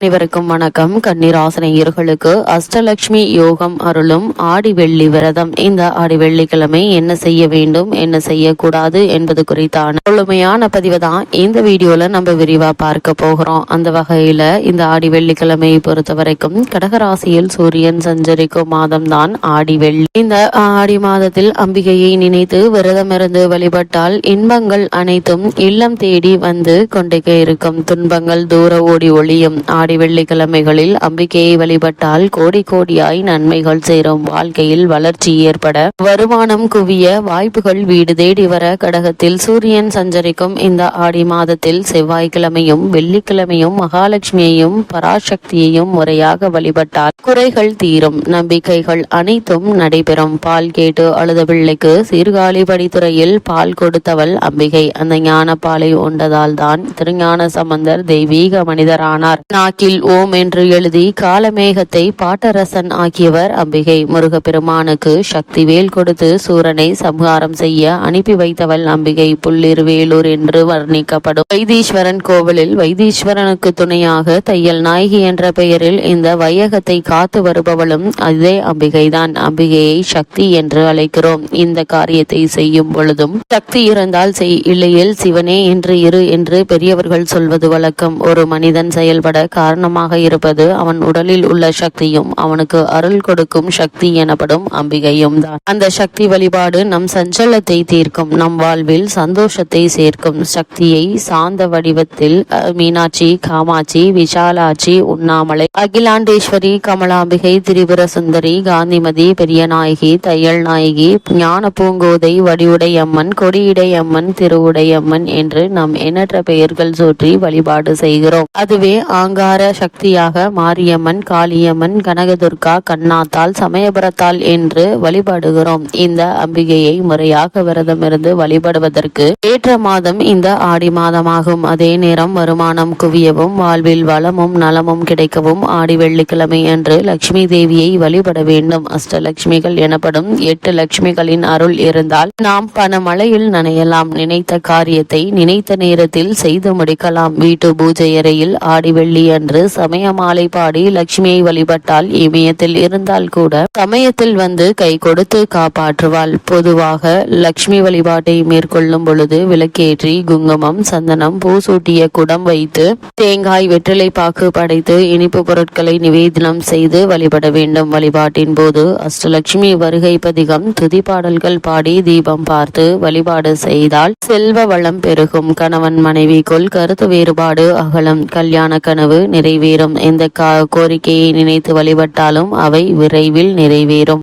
அனைவருக்கும் வணக்கம். கன்னிராசனையர்களுக்கு அஷ்டலட்சுமி யோகம் அருளும் ஆடி வெள்ளி விரதம். இந்த ஆடி வெள்ளிக்கிழமை என்ன செய்ய வேண்டும் என்ன செய்யக்கூடாது என்பது குறித்தான முழுமையான பதிவு தான் இந்த வீடியோல நம்ம விரிவா பார்க்க போகிறோம். அந்த வகையில இந்த ஆடி வெள்ளிக்கிழமையை பொறுத்த வரைக்கும் கடகராசியில் சூரியன் சஞ்சரிக்கும் மாதம் தான் ஆடி வெள்ளி. இந்த ஆடி மாதத்தில் அம்பிகையை நினைத்து விரதமிருந்து வழிபட்டால் இன்பங்கள் அனைத்தும் இல்லம் தேடி வந்து கொண்டே இருக்கும். துன்பங்கள் தூர ஓடி ஒளியும். ஆடி வெள்ளிக்கிழமைகளில் அம்பிக்கையை வழிபட்டால் கோடி கோடியாய் நன்மைகள் சேரும். வாழ்க்கையில் வளர்ச்சி ஏற்பட வருமானம் குவிய வாய்ப்புகள் வீடு தேடி வர கடகத்தில் சூரியன் சஞ்சரிக்கும் இந்த ஆடி மாதத்தில் செவ்வாய்க்கிழமையும் வெள்ளிக்கிழமையும் மகாலட்சுமியையும் பராசக்தியையும் முறையாக வழிபட்டால் குறைகள் தீரும். நம்பிக்கைகள் அனைத்தும் நடைபெறும். பால் கேட்டு அழுத பிள்ளைக்கு சீர்காழி படித்துறையில் பால் கொடுத்தவள் அம்பிகை. அந்த ஞான பாலை உண்டதால் தான் திருஞான சம்பந்தர் தெய்வீக மனிதரானார். நாக்கில் ஓம் என்று எழுதி காலமேகத்தை பாட்டரசன் ஆக்கியவர் அம்பிகை. முருகப்பெருமானுக்கு சக்தி வேல் கொடுத்து சூரனை சம்ஹாரம் செய்ய அனுப்பி வைத்தவள் அம்பிகை. புள்ளிரு வேலூர் என்று வர்ணிக்கப்படும். வைத்தீஸ்வரன் கோவிலில் வைத்தீஸ்வரனுக்கு துணையாக தையல் நாயகி என்ற பெயரில் இந்த வையகத்தை காத்து வருபவளும் அதே அம்பிகைதான். அம்பிகையை சக்தி என்று அழைக்கிறோம். இந்த காரியத்தை செய்யும் பொழுதும் சக்தி இருந்தால் செய் இல்லையில் சிவனே என்று இரு என்று பெரியவர்கள் சொல்வது வழக்கம். ஒரு மனிதன் செயல்பட காரணமாக இருப்பது அவன் உடலில் உள்ள சக்தியும் அவனுக்கு அருள் கொடுக்கும் சக்தி எனப்படும் அம்பிகையும் தான். அந்த சக்தி வழிபாடு நம் சஞ்சலத்தை தீர்க்கும் நம் வாழ்வில் சந்தோஷத்தை சேர்க்கும் சக்தியை சாந்த வடிவத்தில் மீனாட்சி காமாட்சி விஷாலாட்சி உண்ணாமலை அகிலாண்டேஸ்வரி கமலாம்பிகை திரிபுர சுந்தரி காந்திமதி பெரிய நாயகி தையல் நாயகி ஞான பூங்கோதை வடிவுடை அம்மன் கொடியுடை அம்மன் திருவுடை அம்மன் என்று நாம் எண்ணற்ற பெயர்கள் சூற்றி வழிபாடு செய்கிறோம். அதுவே ஆங்கார சக்தியாக மாரியம்மன் காளியம்மன் கனகதுர்கா கண்ணாத்தாள் சமயபுரத்தாள் என்று வழிபடுகிறோம். இந்த அம்பிகையை முறையாக விரதமிருந்து வழிபடுவதற்கு ஏற்ற மாதம் இந்த ஆடி மாதமாகும். அதே நேரம் வருமானம் குவியவும் வாழ்வில் வளமும் நலமும் கிடைக்கவும் ஆடி வெள்ளிக்கிழமை அன்று லட்சுமி தேவியை வழிபட வேண்டும். அஷ்டலட்சுமிகள் எனப்படும் எட்டு லட்சுமிகளின் அருள் இருந்தால் நாம் பணமழையில் நனையலாம். நினைத்த காரியத்தை நினைத்த நேரத்தில் செய்து முடிக்கலாம். வீட்டு பூஜை அறையில் ஆடி வெள்ளி அன்று சமய மாலை பாடி லட்சுமியை வழிபட்டால் இமயத்தில் இருந்தால் கூட சமயத்தில் வந்து கை கொடுத்து காப்பாற்றுவாள். பொதுவாக லட்சுமி வழிபாட்டை மேற்கொள்ளும் பொழுது விளக்கேற்றி குங்குமம் சந்தனம் பூ சூட்டிய குடம் வைத்து தேங்காய் வெற்றிலை பாக்கு படைத்து இனிப்பு பொருட்களை நிவேதனம் செய்து வழிபட வேண்டும். வழிபாட்டின் போது அஷ்டலட்சுமி வருகை பதிகம் துதி பாடல்கள் பாடி தீபம் பார்த்து வழிபாடு செய்தால் செல்வ வளம் பெருகும். கணவன் மனைவிக்குள் கருத்து வேறுபாடு அகலம். கல்யாண கனவு நிறைவேறும். எந்த கோரிக்கையை நினைத்து வழிபட்டாலும் அவை விரைவில் நிறைவேறும்.